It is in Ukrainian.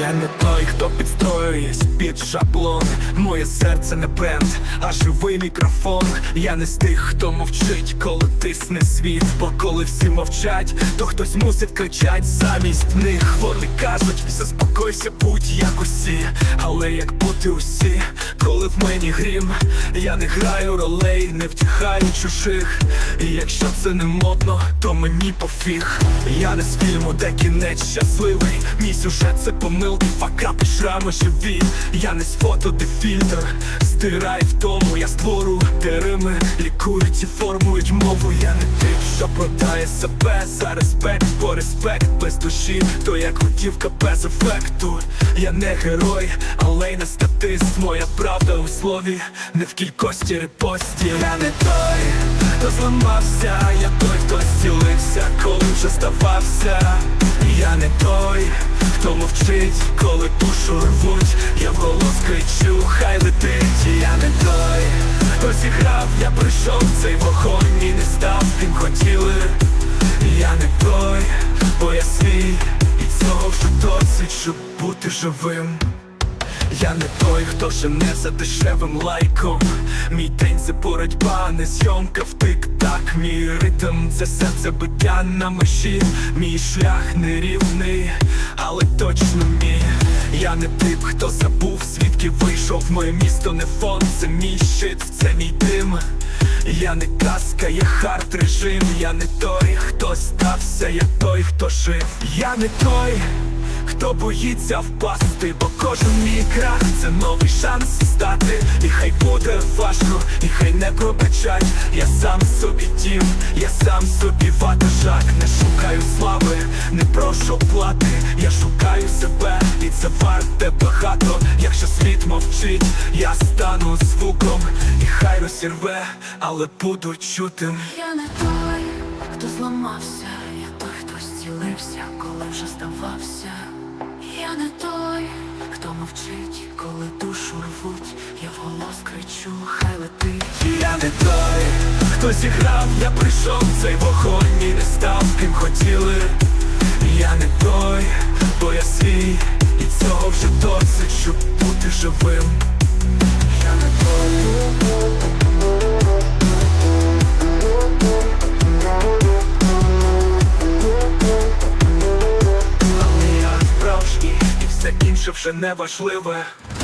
не той, хто підстроюється під шаблон. Моє серце не бренд, а живий мікрофон. Я не з тих, хто мовчить, коли тисне світ. Бо коли всі мовчать, то хтось мусить кричать замість них. Вони кажуть, заспокойся, будь як усі. Але як бути усі, коли в мені грім, я не граю ролей, не втіхаю чужих. І якщо це не модно, то мені пофіг. Я не з фільму, де кінець щасливий. Мій сюжет це помилки, факапи, шрами живі. Я не з фото, де фільтр. Стирай тому, я створю де рими лікують і формують мову. Я не тип, що продає себе за респект, бо респект без душі, то як готівка без ефекту. Я не герой, але й не статист. Моя правда у слові, не в кількості репостів. Я не той, хто зламався, я той, хто зцілився, коли вже здавався. Я не той, хто мовчить, коли душу рвуть, я вголос кричу, хай летить, я не той, хто зіграв, я прийшов цей вогонь і не став, ким хотіли. Я не той, бо я свій, і цього вже досить, щоб бути живим. Я не той, хто жене за дешевим лайком. Мій день це боротьба, не зйомка втик-так. Мій ритм це серце биття на межі. Мій шлях нерівний, але точно мій. Я не тип, хто забув, звідки вийшов. Моє місто не фон, це мій щит, це мій дим. Я не казка, я хард режим. Я не той, хто стався, я той, хто жив. Я не той. Хто боїться впасти, бо кожен мій крах це новий шанс стати. І хай буде важко, і хай не пробачать. Я сам собі дім, я сам собі ватажак. Не шукаю слави, не прошу плати. Я шукаю себе, і це варте багато. Якщо світ мовчить, я стану звуком, і хай розірве, але буду чутим. Я не той, хто зламався, я той, хто зцілився, коли вже здавався. Не той, хто мовчить, коли душу рвуть, я вголос кричу, хай летить. Я не той, хто зіграв, я прийшов цей вогонь і не став, ким хотіли. Я не той, бо я свій, і цього вже досить, щоб бути живим. Але я